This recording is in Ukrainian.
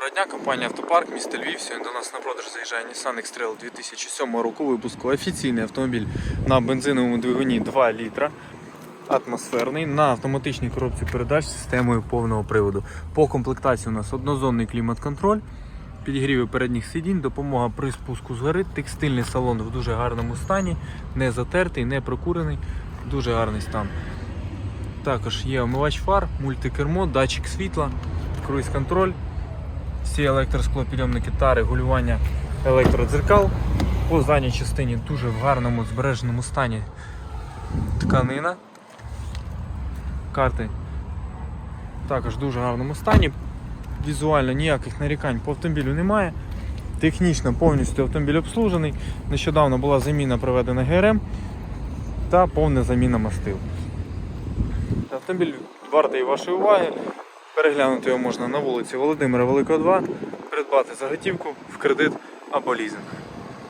Доброго дня, компанія Автопарк, місто Львів. Сьогодні до нас на продаж заїжджає Nissan X-Trail 2007 року випуску. Офіційний автомобіль на бензиновому двигуні 2 літра. Атмосферний на автоматичній коробці передач з системою повного приводу. По комплектації у нас однозонний клімат-контроль, підігріви передніх сидінь, допомога при спуску з гори, текстильний салон в дуже гарному стані, не затертий, не прокурений, дуже гарний стан. Також є омивач фар, мультикермо, датчик світла, круїз-контроль, всі електросклопідйомники та регулювання електродзеркал. По задній частині дуже в гарному збереженому стані тканина. Карти також в дуже гарному стані. Візуально ніяких нарікань по автомобілю немає. Технічно повністю автомобіль обслужений. Нещодавно була заміна проведена ГРМ та повна заміна мастил. Автомобіль вартий вашої уваги. Переглянути його можна на вулиці Володимира Великого 2, придбати за готівку в кредит або лізинг.